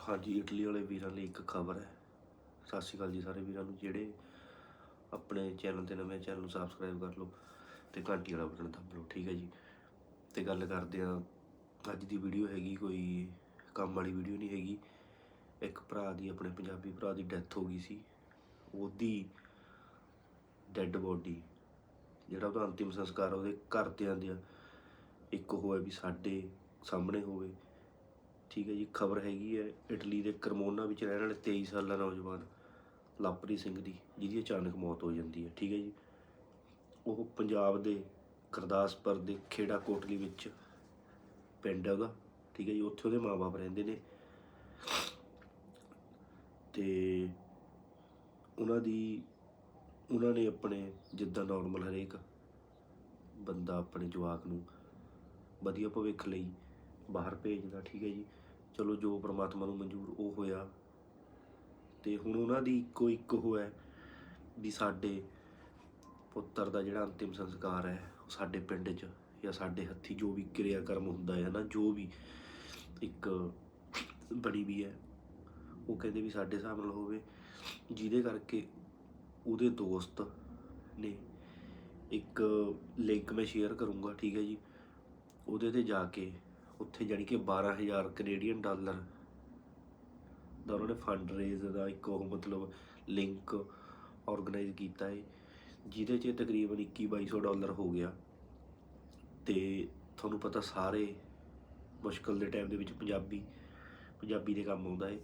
ਹਾਂਜੀ ਇਟਲੀ ਵਾਲੇ ਵੀਰਾਂ ਲਈ ਇੱਕ ਖਬਰ ਹੈ। ਸਤਿ ਸ਼੍ਰੀ ਅਕਾਲ ਜੀ ਸਾਰੇ ਵੀਰਾਂ ਨੂੰ, ਜਿਹੜੇ ਆਪਣੇ ਚੈਨਲ ਤੇ ਨਵੇਂ ਚੈਨਲ ਨੂੰ ਸਬਸਕ੍ਰਾਈਬ ਕਰ ਲਓ ਤੇ ਘੰਟੀ ਵਾਲਾ ਬਟਨ ਦਬ ਲਓ, ਠੀਕ ਹੈ ਜੀ? ਤੇ ਗੱਲ ਕਰਦੇ ਆ ਅੱਜ ਦੀ ਵੀਡੀਓ ਹੈਗੀ ਕੋਈ ਕੰਮ ਵਾਲੀ ਵੀਡੀਓ ਨਹੀਂ ਹੈਗੀ। ਇੱਕ ਭਰਾ ਦੀ, ਆਪਣੇ ਪੰਜਾਬੀ ਭਰਾ ਦੀ ਡੈਥ ਹੋ ਗਈ ਸੀ। ਉਹਦੀ ਡੈੱਡ ਬੋਡੀ ਜਿਹੜਾ ਉਹਦਾ ਅੰਤਿਮ ਸੰਸਕਾਰ ਉਹਦੇ ਘਰਦਿਆਂ ਦੇ ਇੱਕ ਹੋਵੇ ਵੀ ਸਾਡੇ ਸਾਹਮਣੇ ਹੋਵੇ। ਠੀਕ ਹੈ ਜੀ, ਖਬਰ ਹੈਗੀ ਹੈ, ਇਟਲੀ ਦੇ ਕਰਮੋਨਾ ਵਿੱਚ ਰਹਿਣ ਵਾਲੇ 23 ਸਾਲਾ ਨੌਜਵਾਨ ਲਵਪ੍ਰੀਤ ਸਿੰਘ ਦੀ, ਜਿਹਦੀ ਅਚਾਨਕ ਮੌਤ ਹੋ ਜਾਂਦੀ ਹੈ, ਠੀਕ ਹੈ ਜੀ। ਉਹ ਪੰਜਾਬ ਦੇ ਗੁਰਦਾਸਪੁਰ ਦੇ ਖੇੜਾ ਕੋਟਲੀ ਵਿੱਚ ਪਿੰਡ ਹੈਗਾ, ਠੀਕ ਹੈ ਜੀ, ਉੱਥੇ ਉਹਦੇ ਮਾਪੇ ਰਹਿੰਦੇ ਨੇ। ਤੇ ਉਹਨਾਂ ਦੀ, ਉਹਨਾਂ ਨੇ ਆਪਣੇ, ਜਿੱਦਾਂ ਨਾਰਮਲ ਹਰੇਕ ਬੰਦਾ ਆਪਣੇ ਜਵਾਕ ਨੂੰ ਵਧੀਆ ਭਵਿੱਖ ਲਈ ਬਾਹਰ ਭੇਜਦਾ, ਠੀਕ ਹੈ ਜੀ। ਚਲੋ ਜੋ ਪ੍ਰਮਾਤਮਾ ਨੂੰ ਮਨਜ਼ੂਰ ਉਹ ਹੋਇਆ। ਤੇ ਹੁਣ ਉਹਨਾਂ ਦੀ ਇੱਕੋ ਇੱਕ ਉਹ ਹੈ ਵੀ ਸਾਡੇ ਪੁੱਤਰ ਦਾ ਜਿਹੜਾ ਅੰਤਿਮ ਸੰਸਕਾਰ ਹੈ, ਉਹ ਸਾਡੇ ਪਿੰਡ 'ਚ ਜਾਂ ਸਾਡੇ ਹੱਥੀ ਜੋ ਵੀ ਕਿਰਿਆ ਕਰਮ ਹੁੰਦਾ ਹੈ ਨਾ, ਜੋ ਵੀ ਇੱਕ ਬਣੀ ਵੀ ਹੈ, ਉਹ ਕਹਿੰਦੇ ਵੀ ਸਾਡੇ ਹਿਸਾਬ ਨਾਲ ਹੋਵੇ, ਜਿਹਦੇ ਕਰਕੇ ਉਹਦੇ ਦੋਸਤ ਨੇ ਇੱਕ ਲਿੰਕ ਮੈਂ ਸ਼ੇਅਰ ਕਰੂੰਗਾ, ਠੀਕ ਹੈ ਜੀ। ਉਹਦੇ ਤੇ ਜਾ ਕੇ ਉੱਥੇ ਜਾਣੀ ਕਿ 12000 ਕੈਨੇਡੀਅਨ ਡਾਲਰ ਦਾ ਉਹਨਾਂ ਨੇ ਫੰਡ ਰੇਜ਼ ਦਾ ਇੱਕ ਉਹ ਮਤਲਬ ਲਿੰਕ ਆਰਗੇਨਾਈਜ਼ ਕੀਤਾ ਹੈ ਜਿਹਦੇ 'ਚ ਤਕਰੀਬਨ 21 2200 ਡਾਲਰ ਹੋ ਗਿਆ। ਤੇ ਤੁਹਾਨੂੰ ਪਤਾ ਸਾਰੇ ਮੁਸ਼ਕਲ ਦੇ ਟਾਈਮ ਦੇ ਵਿੱਚ ਪੰਜਾਬੀ ਪੰਜਾਬੀ ਦੇ ਕੰਮ ਆਉਂਦਾ ਹੈ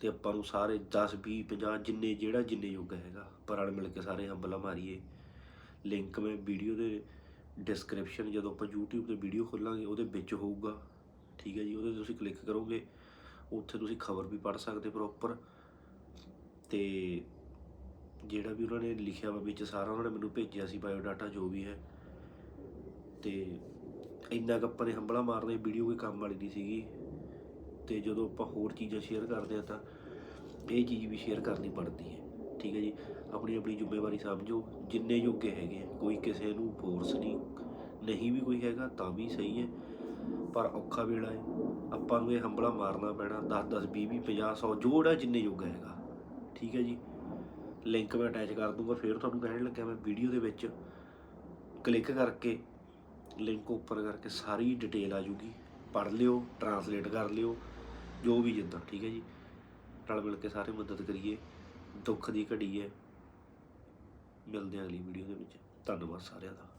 ਤੇ ਆਪਾਂ ਨੂੰ ਸਾਰੇ 10 20 50 ਜਿੰਨੇ, ਜਿਹੜਾ ਜਿੰਨੇ ਯੋਗ ਹੈਗਾ ਪਰ ਰਲ ਮਿਲ ਕੇ ਸਾਰੇ ਹੰਬਲਾ ਮਾਰੀਏ। ਲਿੰਕ ਮੈਂ ਵੀਡੀਓ ਦੇ ਡਿਸਕ੍ਰਿਪਸ਼ਨ ਜਦੋਂ ਆਪਾਂ YouTube ਤੇ ਵੀਡੀਓ ਖੋਲਾਂਗੇ, ਉਹਦੇ ਵਿੱਚ ਹੋਊਗਾ। ਠੀਕ ਹੈ ਜੀ, ਉਹਦੇ ਤੇ ਤੁਸੀਂ ਕਲਿੱਕ ਕਰੋਗੇ, ਉੱਥੇ ਤੁਸੀਂ ਖਬਰ ਵੀ ਪੜ੍ਹ ਸਕਦੇ ਪ੍ਰੋਪਰ ਤੇ ਜਿਹੜਾ ਵੀ ਉਹਨਾਂ ਨੇ ਲਿਖਿਆ ਵਾ ਵਿੱਚ, ਸਾਰਾ ਉਹਨਾਂ ਨੇ ਮੈਨੂੰ ਭੇਜਿਆ ਸੀ ਬਾਇਓ ਡਾਟਾ ਜੋ ਵੀ ਹੈ। ਤੇ ਇੰਨਾ ਕੁ ਆਪਾਂ ਨੇ ਹੰਬਲਾ ਮਾਰਦੇ ਵੀਡੀਓ ਕੋਈ ਕੰਮ ਵਾਲੀ ਨਹੀਂ ਸੀਗੀ। ਤੇ ਜਦੋਂ ਆਪਾਂ ਹੋਰ ਚੀਜ਼ਾਂ ਸ਼ੇਅਰ ਕਰਦੇ ਆ ਤਾਂ ਇਹ ਚੀਜ਼ ਵੀ ਸ਼ੇਅਰ ਕਰਨੀ ਪੜਦੀ ਹੈ। ਠੀਕ ਹੈ ਜੀ, ਆਪਣੀ ਆਪਣੀ ਜ਼ਿੰਮੇਵਾਰੀ ਸਮਝੋ, ਜਿੰਨੇ ਯੋਗੇ ਹੈਗੇ ਆ, ਕੋਈ ਕਿਸੇ ਨੂੰ ਫੋਰਸ ਨਹੀਂ ਨਹੀਂ ਵੀ ਕੋਈ ਹੈਗਾ ਤਾਂ ਵੀ ਸਹੀ ਹੈ, ਪਰ ਔਖਾ ਵੇਲਾ ਹੈ। ਆਪਾਂ ਨੂੰ ਇਹ ਹੰਬਲਾ ਮਾਰਨਾ ਪੈਣਾ 10 10 20 20 50 100 ਜੋੜਾ ਜਿੰਨੇ ਯੋਗਾ ਹੈਗਾ, ਠੀਕ ਹੈ ਜੀ। ਲਿੰਕ ਮੈਂ ਅਟੈਚ ਕਰ ਦੂੰਗਾ, ਫਿਰ ਤੁਹਾਨੂੰ ਕਹਿਣ ਲੱਗਿਆ ਮੈਂ ਵੀਡੀਓ ਦੇ ਵਿੱਚ ਕਲਿੱਕ ਕਰਕੇ ਲਿੰਕ ਉੱਪਰ ਕਰਕੇ ਸਾਰੀ ਡਿਟੇਲ ਆ ਜੂਗੀ। ਪੜ੍ਹ ਲਿਓ ਟਰਾਂਸਲੇਟ ਕਰ ਲਿਓ, ਜੋ ਵੀ ਜਿੱਦਾਂ, ਠੀਕ ਹੈ ਜੀ। ਰਲ ਮਿਲ ਕੇ ਸਾਰੇ ਮਦਦ ਕਰੀਏ। ਦੁੱਖ ਦੀ ਘੜੀ ਹੈ। ਮਿਲਦੇ ਹਾਂ ਅਗਲੀ ਵੀਡੀਓ ਦੇ ਵਿੱਚ। ਧੰਨਵਾਦ ਸਾਰਿਆਂ ਦਾ।